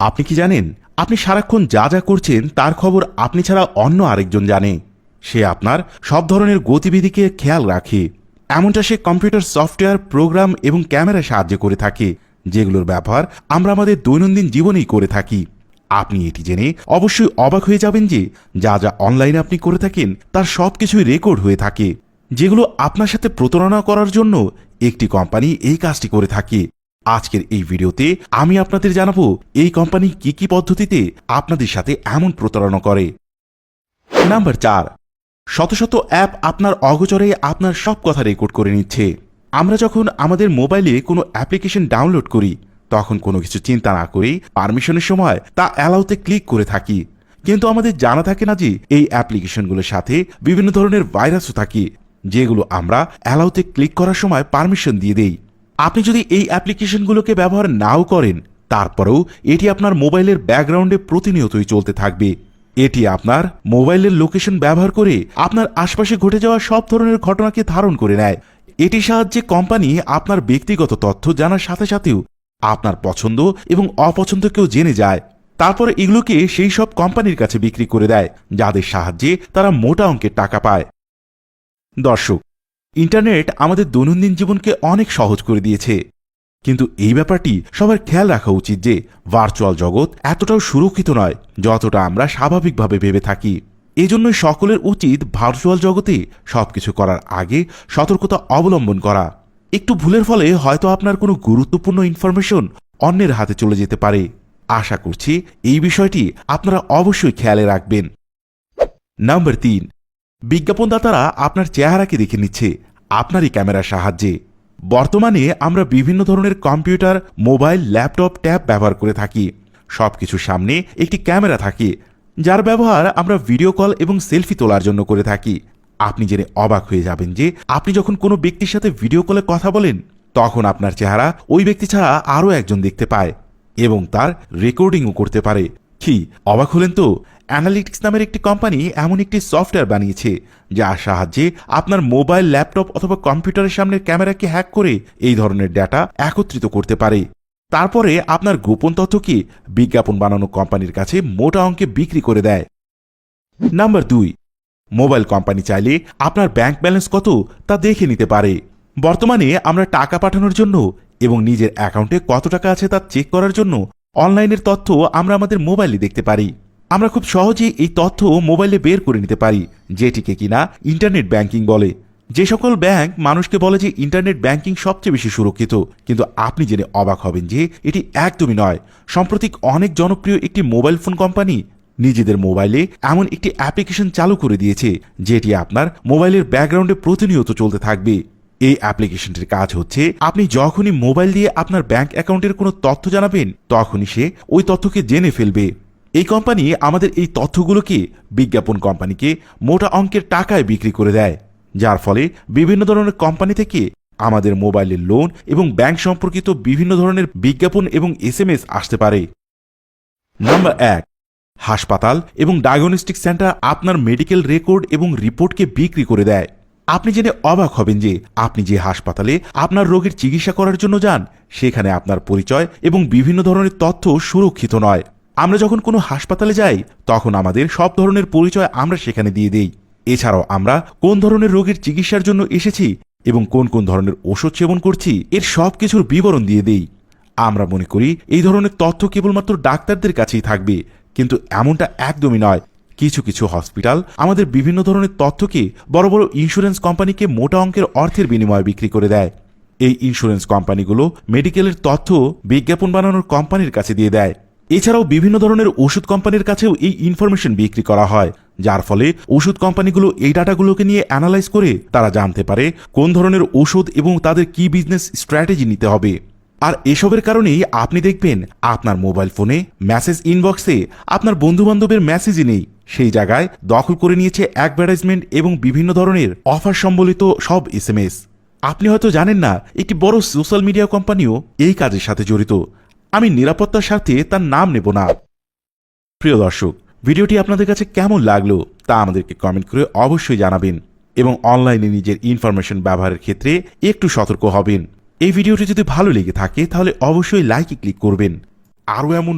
আপনি কি জানেন? আপনি সারাক্ষণ যা যা করছেন, তার খবর আপনি ছাড়া অন্য আরেকজন জানে। সে আপনার সব ধরনের গতিবিধিকে খেয়াল রাখে। এমনটা সে কম্পিউটার সফটওয়্যার, প্রোগ্রাম এবং ক্যামেরা সাহায্য করে থাকে। যেগুলোর ব্যবহার আমরা আমাদের দৈনন্দিন জীবনেই করে থাকি। আপনি এটি জেনে অবশ্যই অবাক হয়ে যাবেন যে, যা যা অনলাইনে আপনি করে থাকেন, তার সব কিছুই রেকর্ড হয়ে থাকে। যেগুলো আপনার সাথে প্রতারণা করার জন্য একটি কোম্পানি এই কাজটি করে থাকে। আজকের এই ভিডিওতে আমি আপনাদের জানাব, এই কোম্পানি কি কি পদ্ধতিতে আপনাদের সাথে এমন প্রতারণা করে। নাম্বার চার, শত শত অ্যাপ আপনার অগোচরে আপনার সব কথা রেকর্ড করে নিচ্ছে। আমরা যখন আমাদের মোবাইলে কোনো অ্যাপ্লিকেশন ডাউনলোড করি, তখন কোনো কিছু চিন্তা না করেই পারমিশনের সময় তা অ্যালাউতে ক্লিক করে থাকি। কিন্তু আমাদের জানা থাকে না যে এই অ্যাপ্লিকেশনগুলোর সাথে বিভিন্ন ধরনের ভাইরাসও থাকে, যেগুলো আমরা অ্যালাউতে ক্লিক করার সময় পারমিশন দিয়ে দেই। আপনি যদি এই অ্যাপ্লিকেশনগুলোকে ব্যবহার নাও করেন, তারপরেও এটি আপনার মোবাইলের ব্যাকগ্রাউন্ডে প্রতিনিয়তই চলতে থাকবে। এটি আপনার মোবাইলের লোকেশন ব্যবহার করে আপনার আশপাশে ঘটে যাওয়া সব ধরনের ঘটনাকে ধারণ করে নেয়। এটির সাহায্যে কোম্পানি আপনার ব্যক্তিগত তথ্য জানার সাথে সাথেও আপনার পছন্দ এবং অপছন্দকেও জেনে যায়। তারপর এগুলোকে সেই সব কোম্পানির কাছে বিক্রি করে দেয়, যাদের সাহায্যে তারা মোটা অঙ্কের টাকা পায়। দর্শক ইন্টারনেট আমাদের দৈনন্দিন জীবনকে অনেক সহজ করে দিয়েছে। কিন্তু এই ব্যাপারটি সবার খেয়াল রাখা উচিত যে ভার্চুয়াল জগৎ এতটাও সুরক্ষিত নয়, যতটা আমরা স্বাভাবিকভাবে ভেবে থাকি। এজন্য সকলের উচিত ভার্চুয়াল জগতে সবকিছু করার আগে সতর্কতা অবলম্বন করা। একটু ভুলের ফলে হয়তো আপনার কোনো গুরুত্বপূর্ণ ইনফরমেশন অন্যের হাতে চলে যেতে পারে। আশা করছি এই বিষয়টি আপনারা অবশ্যই খেয়ালে রাখবেন। নাম্বার তিন বিজ্ঞাপনদাতারা আপনার চেহারাকে দেখে নিচ্ছে, আপনারই ক্যামেরার সাহায্যে। বর্তমানে আমরা বিভিন্ন ধরনের কম্পিউটার, মোবাইল, ল্যাপটপ, ট্যাব ব্যবহার করে থাকি। সবকিছুর সামনে একটি ক্যামেরা থাকে, যার ব্যবহার আমরা ভিডিও কল এবং সেলফি তোলার জন্য করে থাকি। আপনি জেনে অবাক হয়ে যাবেন যে আপনি যখন কোনো ব্যক্তির সাথে ভিডিও কলে কথা বলেন, তখন আপনার চেহারা ওই ব্যক্তি ছাড়া আরও একজন দেখতে পায় এবং তার রেকর্ডিংও করতে পারে। কি? অবাক হলেন তো? অ্যানালিটিক্স নামের একটি কোম্পানি এমন একটি সফটওয়্যার বানিয়েছে, যার সাহায্যে আপনার মোবাইল ল্যাপটপ অথবা কম্পিউটারের সামনের ক্যামেরাকে হ্যাক করে এই ধরনের ডেটা একত্রিত করতে পারে। তারপরে আপনার গোপন তথ্যকে বিজ্ঞাপন বানানো কোম্পানির কাছে মোটা অঙ্কে বিক্রি করে দেয়। নাম্বার দুই মোবাইল কোম্পানি চাইলে আপনার ব্যাংক ব্যালেন্স কত তা দেখে নিতে পারে। বর্তমানে আমরা টাকা পাঠানোর জন্য এবং নিজের অ্যাকাউন্টে কত টাকা আছে তা চেক করার জন্য অনলাইনের তথ্য আমরা আমাদের মোবাইলে দেখতে পারি। আমরা খুব সহজেই এই তথ্য মোবাইলে বের করে নিতে পারি, যেটিকে কিনা ইন্টারনেট ব্যাংকিং বলে। যে সকল ব্যাংক মানুষকে বলে যে ইন্টারনেট ব্যাংকিং সবচেয়ে বেশি সুরক্ষিত, কিন্তু আপনি জেনে অবাক হবেন যে এটি একদমই নয়। সাম্প্রতিক অনেক জনপ্রিয় একটি মোবাইল ফোন কোম্পানি নিজেদের মোবাইলে এমন একটি অ্যাপ্লিকেশন চালু করে দিয়েছে, যেটি আপনার মোবাইলের ব্যাকগ্রাউন্ডে প্রতিনিয়ত চলতে থাকবে। এই অ্যাপ্লিকেশনটির কাজ হচ্ছে, আপনি যখনই মোবাইল দিয়ে আপনার ব্যাংক অ্যাকাউন্টের কোনো তথ্য জানাবেন, তখনই সে ওই তথ্যকে জেনে ফেলবে। এই কোম্পানি আমাদের এই তথ্যগুলোকে বিজ্ঞাপন কোম্পানিকে মোটা অঙ্কের টাকায় বিক্রি করে দেয়, যার ফলে বিভিন্ন ধরনের কোম্পানি থেকে আমাদের মোবাইলের লোন এবং ব্যাংক সম্পর্কিত বিভিন্ন ধরনের বিজ্ঞাপন এবং এসএমএস আসতে পারে। নাম্বার এক, হাসপাতাল এবং ডায়াগনস্টিক সেন্টার আপনার মেডিকেল রেকর্ড এবং রিপোর্টকে বিক্রি করে দেয়। আপনি জেনে অবাক হবেন যে আপনি যে হাসপাতালে আপনার রোগের চিকিৎসা করার জন্য যান, সেখানে আপনার পরিচয় এবং বিভিন্ন ধরনের তথ্য সুরক্ষিত নয়। আমরা যখন কোনো হাসপাতালে যাই, তখন আমাদের সব ধরনের পরিচয় আমরা সেখানে দিয়ে দেই। এছাড়াও আমরা কোন ধরনের রোগের চিকিৎসার জন্য এসেছি এবং কোন কোন ধরনের ওষুধ সেবন করছি, এর সব কিছুর বিবরণ দিয়ে দেই। আমরা মনে করি, এই ধরনের তথ্য কেবলমাত্র ডাক্তারদের কাছেই থাকবে, কিন্তু এমনটা একদমই নয় কিছু কিছু হসপিটাল। আমাদের বিভিন্ন ধরনের তথ্যকে বড় বড় ইন্স্যুরেন্স কোম্পানিকে মোটা অঙ্কের অর্থের বিনিময়ে বিক্রি করে দেয়? এই ইন্স্যুরেন্স কোম্পানিগুলো মেডিকেলের তথ্য বিজ্ঞাপন বানানোর কোম্পানির কাছে দিয়ে দেয়। এছাড়াও বিভিন্ন ধরনের ওষুধ কোম্পানির কাছেও এই ইনফরমেশন বিক্রি করা হয়, যার ফলে ওষুধ কোম্পানিগুলো এই ডাটাগুলোকে নিয়ে অ্যানালাইজ করে তারা জানতে পারে কোন ধরনের ওষুধ এবং তাদের কি বিজনেস স্ট্র্যাটেজি নিতে হবে। আর এসবের কারণেই আপনি দেখবেন, আপনার মোবাইল ফোনে মেসেজ ইনবক্সে আপনার বন্ধু বান্ধবের মেসেজই নেই। সেই জায়গায় দখল করে নিয়েছে অ্যাডভার্টাইজমেন্ট এবং বিভিন্ন ধরনের অফার সম্বলিত সব এস এম এস আপনি হয়তো জানেন না, একটি বড় সোশ্যাল মিডিয়া কোম্পানিও এই কাজের সাথে জড়িত। আমি নিরাপত্তার স্বার্থে তার নাম নেব না। প্রিয় দর্শক, ভিডিওটি আপনাদের কাছে কেমন লাগল তা আমাদেরকে কমেন্ট করে অবশ্যই জানাবেন এবং অনলাইনে নিজের ইনফরমেশন ব্যবহারের ক্ষেত্রে একটু সতর্ক হবেন। এই ভিডিওটি যদি ভালো লেগে থাকে, তাহলে অবশ্যই লাইকে ক্লিক করবেন। আরও এমন